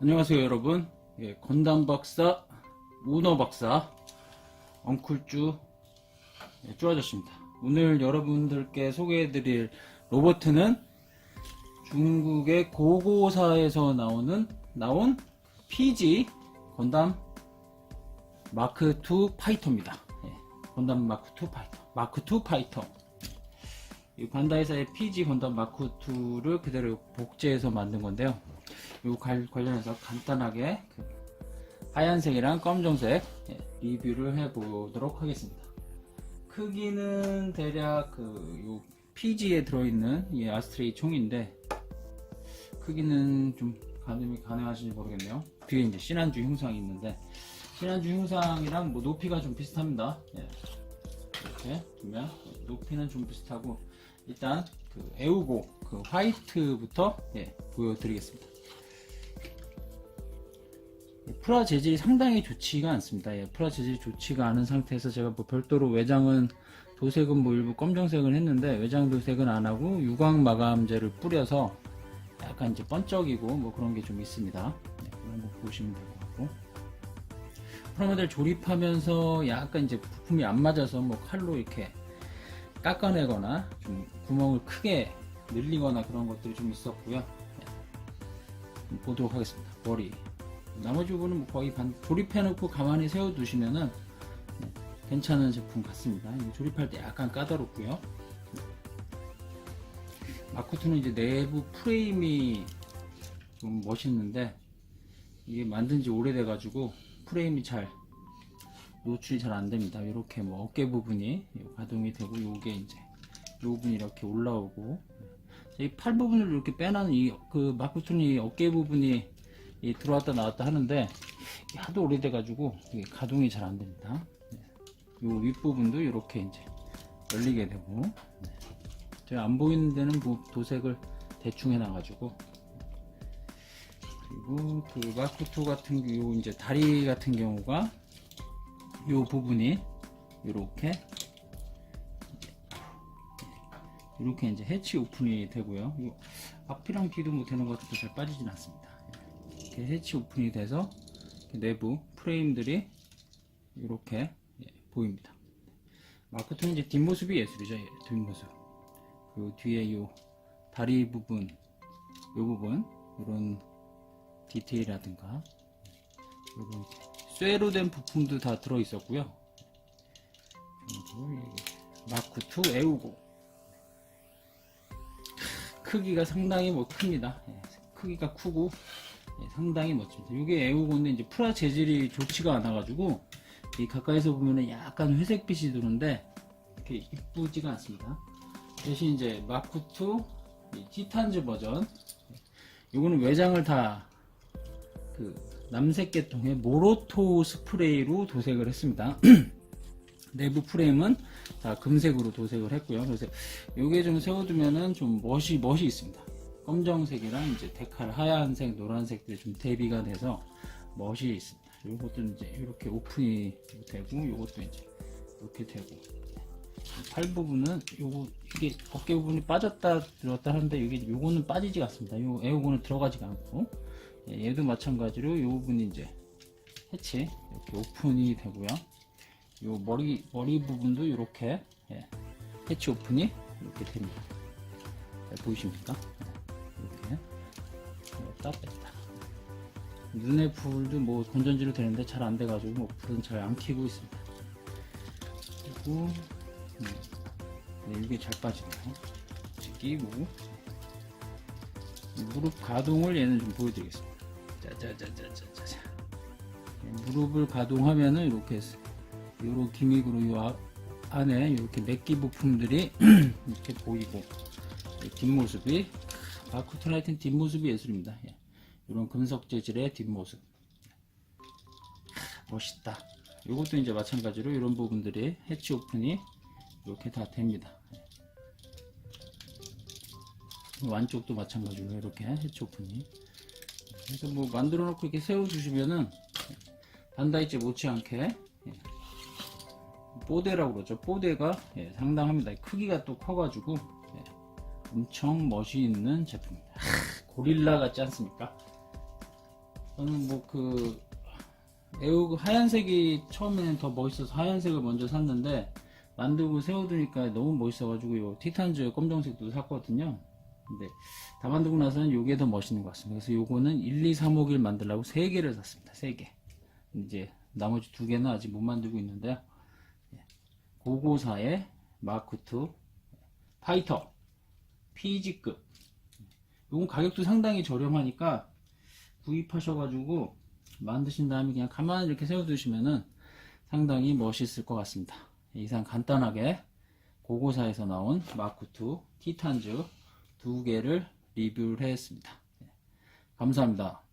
안녕하세요 여러분. 예, 건담 박사 우너 박사 엉쿨쭈 예, 쭈아저씨입니다. 오늘 여러분들께 소개해드릴 로버트는 중국의 고고사에서 나오는 나온 PG 건담 마크 2 파이터입니다. 예, 건담 마크 2 파이터 마크 2 파이터. 이 반다이사의 PG 건담 마크 2를 그대로 복제해서 만든 건데요 요 관- 관련해서 간단하게 그 하얀색이랑 검정색 예, 리뷰를 해보도록 하겠습니다. 크기는 대략 그요 PG에 들어있는 이 아스트레이 총인데 크기는 좀 가늠이 가능하신지 모르겠네요. 뒤에 이제 신한주 흉상이 있는데 신한주 흉상이랑 뭐 높이가 좀 비슷합니다. 예. 이렇게 두면 높이는 좀 비슷하고 일단 그 에우고 그 화이트부터 예, 보여드리겠습니다. 프라 재질이 상당히 좋지가 않습니다. 예, 프라 재질이 좋지가 않은 상태에서 제가 뭐 별도로 외장은 도색은 뭐 일부 검정색은 했는데 외장 도색은 안 하고 유광 마감제를 뿌려서 약간 이제 번쩍이고 뭐 그런 게 좀 있습니다. 네, 그런 거 보시면 될 것 같고 프라모델 조립하면서 약간 이제 부품이 안 맞아서 뭐 칼로 이렇게 깎아내거나 좀 구멍을 크게 늘리거나 그런 것들이 좀 있었고요. 네, 좀 보도록 하겠습니다. 머리 나머지 부분은 뭐 거의 반, 조립해놓고 가만히 세워두시면은 네, 괜찮은 제품 같습니다. 조립할 때 약간 까다롭고요. 마코트는 이제 내부 프레임이 좀 멋있는데 이게 만든 지 오래돼가지고 프레임이 잘 노출이 잘 안 됩니다. 이렇게 뭐 어깨 부분이 가동이 되고 요게 이제 요 부분이 이렇게 올라오고 이 팔 부분을 이렇게 빼놔는 이 그 마코트는 이 어깨 부분이 이 들어왔다 나왔다 하는데 하도 오래돼 가지고 이게 가동이 잘 안 됩니다. 네. 요 윗부분도 이렇게 이제 열리게 되고 네. 제가 안 보이는 데는 뭐 도색을 대충 해놔 가지고 그리고 그 마크토 같은 요 이제 다리 같은 경우가 요 부분이 이렇게 이렇게 이제 해치 오픈이 되고요. 요 앞이랑 뒤도 뭐 되는 것도 잘 빠지진 않습니다. 이렇게 해치 오픈이 돼서 내부 프레임들이 이렇게 예, 보입니다. 마크톤 이제 뒷모습이 예술이죠. 예, 뒷모습. 그리고 뒤에 요 다리 부분, 요 부분, 이런 디테일이라든가, 이제 쇠로 된 부품도 다 들어 있었고요. 그리고 이 마크2 에우고 크기가 상당히 뭐 큽니다. 예, 크기가 크고 예, 상당히 멋집니다. 이게 에우고인데 이제 프라 재질이 좋지가 않아가지고 이 가까이서 보면은 약간 회색빛이 드는데 이렇게 이쁘지가 않습니다. 대신 이제 마크2 이 티탄즈 버전 이거는 외장을 다 그 남색 계통의 모로토 스프레이로 도색을 했습니다. 내부 프레임은 다 금색으로 도색을 했고요. 그래서 요게 좀 세워두면은 좀 멋이 멋이 있습니다. 검정색이랑 이제 데칼 하얀색, 노란색들이 좀 대비가 돼서 멋이 있습니다. 요것도 이제 이렇게 오픈이 되고 요것도 이제 이렇게 되고 팔 부분은 요거 이게 어깨 부분이 빠졌다 들었다 하는데 이게 요거는 빠지지 않습니다. 요 에어건은 들어가지가 않고 예, 얘도 마찬가지로 요 부분이 이제 해치 이렇게 오픈이 되고요. 요 머리 머리 부분도 이렇게 예, 해치 오픈이 이렇게 됩니다. 잘 보이십니까? 넣었다 뺐다. 눈에 불도 뭐 건전지로 되는데 잘 안 돼가지고 뭐 불은 잘 안 켜고 있습니다. 그리고 음, 네, 이게 잘 빠지네요. 끼고 무릎 가동을 얘는 좀 보여드리겠습니다. 짜자자자자자. 무릎을 가동하면은 이렇게 요런 기믹으로 요 아- 안에 이렇게 맥기 부품들이 이렇게 보이고 이 뒷모습이 마크트라이튼 뒷모습이 예술입니다. 예. 이런 금속 재질의 뒷모습 멋있다. 이것도 이제 마찬가지로 이런 부분들이 해치 오픈이 이렇게 다 됩니다. 완쪽도 마찬가지로 이렇게 해치 오픈이 그래서 뭐 만들어 놓고 이렇게 세워 주시면은 반다이째 못지않게 예. 뽀대라고 그러죠. 뽀대가 예, 상당합니다. 크기가 또 커가지고 예, 엄청 멋이 있는 제품입니다. 하, 고릴라 같지 않습니까? 저는 뭐그 에우 하얀색이 처음에는 더 멋있어서 하얀색을 먼저 샀는데 만들고 세워두니까 너무 멋있어가지고 요 티탄즈 검정색도 샀거든요. 근데 다 만들고 나서는 요게 더 멋있는 것 같습니다. 그래서 요거는 1, 2, 3, 5길 만들려고 3개를 샀습니다. 3개. 이제 나머지 두 개는 아직 못 만들고 있는데요. 예. 고고사의 마크2 파이터 PG급 요건 가격도 상당히 저렴하니까 구입하셔가지고 만드신 다음에 그냥 가만히 이렇게 세워두시면은 상당히 멋있을 것 같습니다. 이상 간단하게 고고사에서 나온 마크2 티탄즈 두 개를 리뷰를 했습니다. 예. 감사합니다.